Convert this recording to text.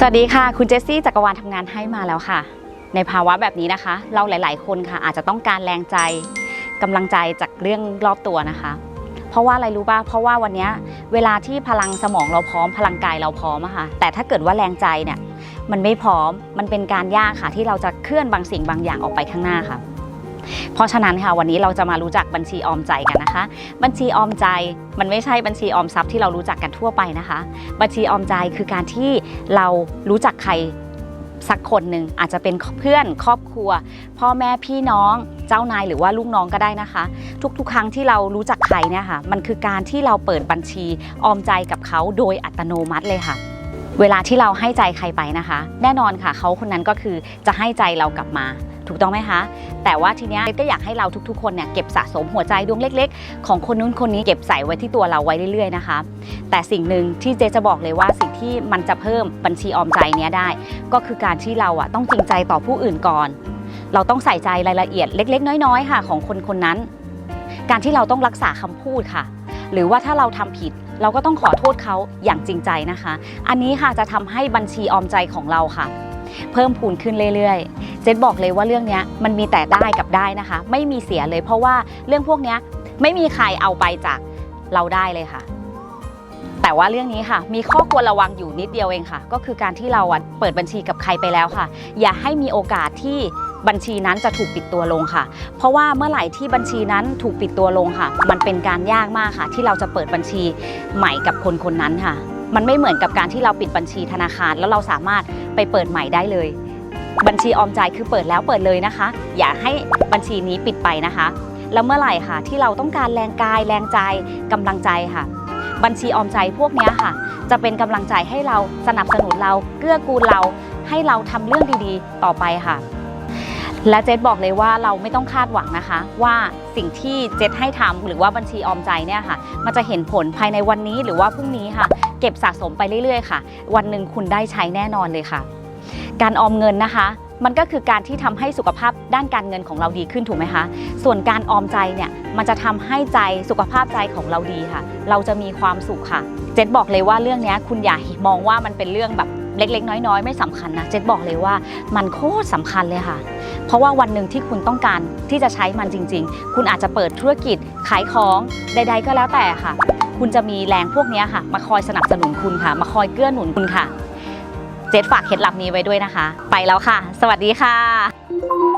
สวัสดีค่ะ คุณเจสซี่จักรวาลทำงานให้มาแล้วค่ะ ในภาวะแบบนี้นะคะ เราหลาย ๆ คนค่ะ อาจจะต้องการแรงใจกำลังใจจากเรื่องรอบตัวนะคะ เพราะว่าอะไรรู้ป่ะเพราะว่าวันนี้เวลาที่พลังสมองเราพร้อมพลังกายเราพร้อมอะค่ะ แต่ถ้าเกิดว่าแรงใจเนี่ยมันไม่พร้อมมันเป็นการยากค่ะ ที่เราจะเคลื่อนบางสิ่งบางอย่างออกไปข้างหน้าค่ะ เพราะฉะนั้นค่ะวันนี้เราจะมารู้จักบัญชีออมใจกันนะคะ บัญชีออมใจมันไม่ใช่บัญชีออมทรัพย์ที่เรารู้จักกันทั่วไปนะคะ บัญชีออมใจคือการที่เรารู้จักใครสักคนหนึ่งอาจจะเป็นเพื่อนครอบครัว พ่อแม่พี่น้องเจ้านายหรือว่าลูกน้องก็ได้นะคะ ทุกๆ ครั้งที่เรารู้จักใครเนี่ยค่ะมันคือการที่เราเปิดบัญชีออมใจกับเขาโดยอัตโนมัติเลยค่ะ เวลาที่เราให้ใจใครไปนะคะ แน่นอนค่ะเขาคนนั้นก็คือจะให้ใจเรากลับมา ถูกต้องไหมคะ แต่ว่าทีนี้ก็อยากให้เราทุกๆ คนเนี่ยเก็บสะสมหัวใจดวงเล็ก ๆ ของคนนู้นคนนี้เก็บใส่ไว้ที่ตัวเราไว้เรื่อยๆนะคะ แต่สิ่งหนึ่งที่เจจะบอกเลยว่าสิ่งที่มันจะเพิ่มบัญชีออมใจเนี้ยได้ ก็คือการที่เราอะต้องจริงใจต่อผู้อื่นก่อน เราต้องใส่ใจรายละเอียดเล็ก ๆ น้อยๆค่ะ ของคนคนนั้น การที่เราต้องรักษาคำพูดค่ะ หรือว่าถ้าเราทำผิดเราก็ต้องขอโทษเขาอย่างจริงใจนะคะ อันนี้ค่ะจะทำให้บัญชีออมใจของเราค่ะ เพิ่มพูนขึ้นเรื่อยๆ จนบอกเลยว่าเรื่องนี้มันมีแต่ได้กับได้นะคะ ไม่มีเสียเลยเพราะว่าเรื่องพวกนี้ไม่มีใครเอาไปจากเราได้เลยค่ะ แต่ว่าเรื่องนี้ค่ะ มีข้อควรระวังอยู่นิดเดียวเองค่ะ ก็คือการที่เราเปิดบัญชีกับใครไปแล้วค่ะ อย่าให้มีโอกาสที่บัญชีนั้นจะถูกปิดตัวลงค่ะ เพราะว่าเมื่อไหร่ที่บัญชีนั้นถูกปิดตัวลงค่ะ มันเป็นการยากมากค่ะ ที่เราจะเปิดบัญชีใหม่กับคนคนนั้นค่ะ มันไม่เหมือนกับการที่เราปิดบัญชีธนาคาร แล้วเราสามารถไปเปิดใหม่ได้เลย บัญชีออมใจคือเปิดแล้วเปิดเลยนะคะ อย่าให้บัญชีนี้ปิดไปนะคะ แล้วเมื่อไหร่ค่ะ ที่เราต้องการแรงกายแรงใจกำลังใจค่ะ บัญชีออมใจพวกนี้ค่ะ จะเป็นกำลังใจให้เราสนับสนุนเราเกื้อกูลเรา ให้เราทำเรื่องดีๆ ต่อไปค่ะ และเจษบอกเลยว่าเราไม่ต้องคาดหวังนะคะ ว่าสิ่งที่เจษให้ทำหรือว่าบัญชีออมใจเนี่ยค่ะ มันจะเห็นผลภายในวันนี้หรือว่าพรุ่งนี้ค่ะ เก็บสะสมไปเรื่อยๆ ค่ะ วันหนึ่งคุณได้ใช้แน่นอนเลยค่ะ การออมเงินนะคะ มันก็คือการที่ทำให้สุขภาพด้านการเงินของเราดีขึ้นถูกไหมคะ ส่วนการออมใจเนี่ยมันจะทำให้ใจสุขภาพใจของเราดีค่ะ เราจะมีความสุขค่ะ เจษบอกเลยว่าเรื่องนี้คุณอย่ามองว่ามันเป็นเรื่องแบบเล็กๆ น้อยๆ ไม่สำคัญนะ เจษบอกเลยว่ามันโคตรสำคัญเลยค่ะ เพราะว่าวันหนึ่งที่คุณต้องการที่จะใช้มันจริง ๆ คุณอาจจะเปิดธุรกิจขายของใด ๆ ก็แล้วแต่ค่ะ คุณจะมีแรงพวกนี้ค่ะ มาคอยสนับสนุนคุณค่ะ มาคอยเกื้อหนุนคุณค่ะ เจษฝากเคล็ดลับนี้ไว้ด้วยนะคะ ไปแล้วค่ะ สวัสดีค่ะ